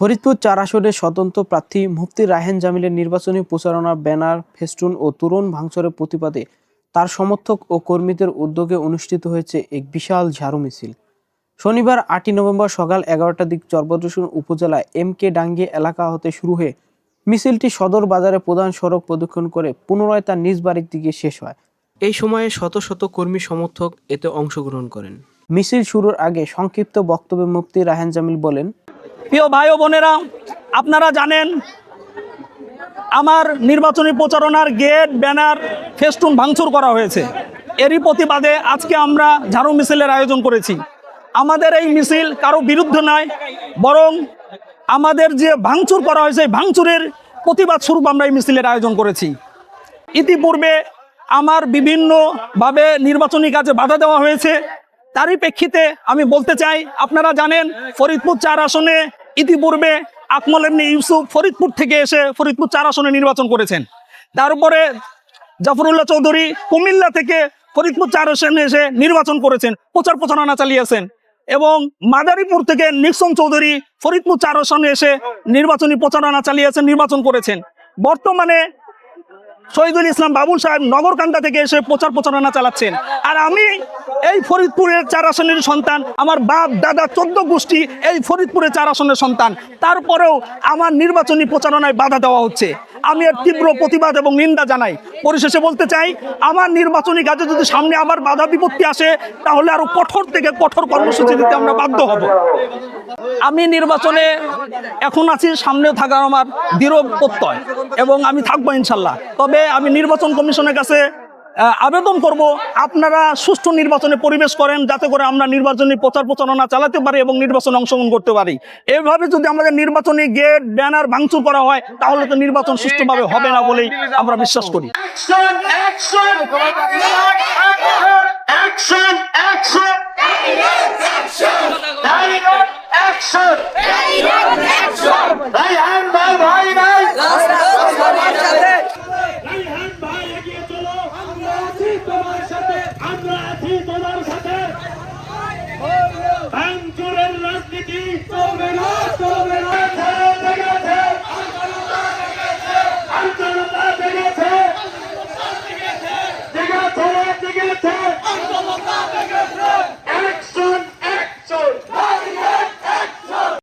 ফরিদপুর চার আসনের স্বতন্ত্র প্রার্থী মুফতি রাহেন জামিলের নির্বাচনী প্রচারণা, ব্যানার, ফেস্টুন ও তোরণ ভাঙচুরের প্রতিবাদে তার সমর্থক ও কর্মীদের উদ্যোগে অনুষ্ঠিত হয়েছে এক বিশাল ঝাড়ু মিছিল। শনিবার আটই নভেম্বর সকাল এগারোটার দিক চরবদ্রসুন উপজেলায় এম কে ডাঙ্গি এলাকা হতে শুরু হয়ে মিছিলটি সদর বাজারে প্রধান সড়ক প্রদক্ষিণ করে পুনরায় তার নিজ বাড়ির দিকে শেষ হয়। এই সময়ে শত শত কর্মী সমর্থক এতে অংশগ্রহণ করেন। মিছিল শুরুর আগে সংক্ষিপ্ত বক্তব্যে মুফতি রাহেন জামিল বলেন প্রিয় ভাই ও বোনেরা, আপনারা জানেন আমার নির্বাচনী প্রচারণার গেট, ব্যানার, ফেস্টুন ভাঙচুর করা হয়েছে। এরই প্রতিবাদে আজকে আমরা ঝাড়ু মিছিলের আয়োজন করেছি। আমাদের এই মিছিল কারও বিরুদ্ধে নয়, বরং আমাদের যে ভাঙচুর করা হয়েছে ভাঙচুরের প্রতিবাদ স্বরূপ আমরা এই মিছিলের আয়োজন করেছি। ইতিপূর্বে আমার বিভিন্নভাবে নির্বাচনী কাজে বাধা দেওয়া হয়েছে। তারই প্রেক্ষিতে আমি বলতে চাই, আপনারা জানেন, ফরিদপুর চার আসনে ইতিপূর্বে আকমল এমনি ইউসুফ ফরিদপুর থেকে এসে ফরিদপুর চার আসনে নির্বাচন করেছেন। তারপরে জাফরুল্লাহ চৌধুরী কুমিল্লা থেকে ফরিদপুর চার আসনে এসে নির্বাচন করেছেন, প্রচার প্রচারণা চালিয়েছেন এবং মাদারীপুর থেকে নিক্সন চৌধুরী ফরিদপুর চার আসনে এসে নির্বাচনী প্রচারণা চালিয়েছেন, নির্বাচন করেছেন। বর্তমানে শহীদুল ইসলাম বাবুল সাহেব নগরকান্দা থেকে এসে প্রচার প্রচারণা চালাচ্ছেন। আর আমি এই ফরিদপুরের চার আসনের সন্তান, আমার বাপ, দাদা, চোদ্দ গোষ্ঠী এই ফরিদপুরের চার আসনের সন্তান। তারপরেও আমার নির্বাচনী প্রচারণায় বাধা দেওয়া হচ্ছে। আমি এর তীব্র প্রতিবাদ এবং নিন্দা জানাই। পরিশেষে বলতে চাই, আমার নির্বাচনী কাজে যদি সামনে আবার বাধা বিপত্তি আসে, তাহলে আরও কঠোর থেকে কঠোর কর্মসূচি দিতে আমরা বাধ্য হব। আমি নির্বাচনে এখন আছি, সামনে থাকার আমার দৃঢ় প্রত্যয় এবং আমি থাকব ইনশাল্লাহ। তবে আমি নির্বাচন কমিশনের কাছে আবেদন করব আপনারা সুষ্ঠু নির্বাচনে পরিবেশ করেন যাতে করে আমরা নির্বাচনী প্রচার প্রচারণা চালাতে পারি এবং নির্বাচনে অংশগ্রহণ করতে পারি এইভাবে যদি আমাদের নির্বাচনী গেট ব্যানার ভাঙচুর করা হয় তাহলে তো নির্বাচন সুষ্ঠুভাবে হবে না বলেই আমরা বিশ্বাস করি Action! Action! Action!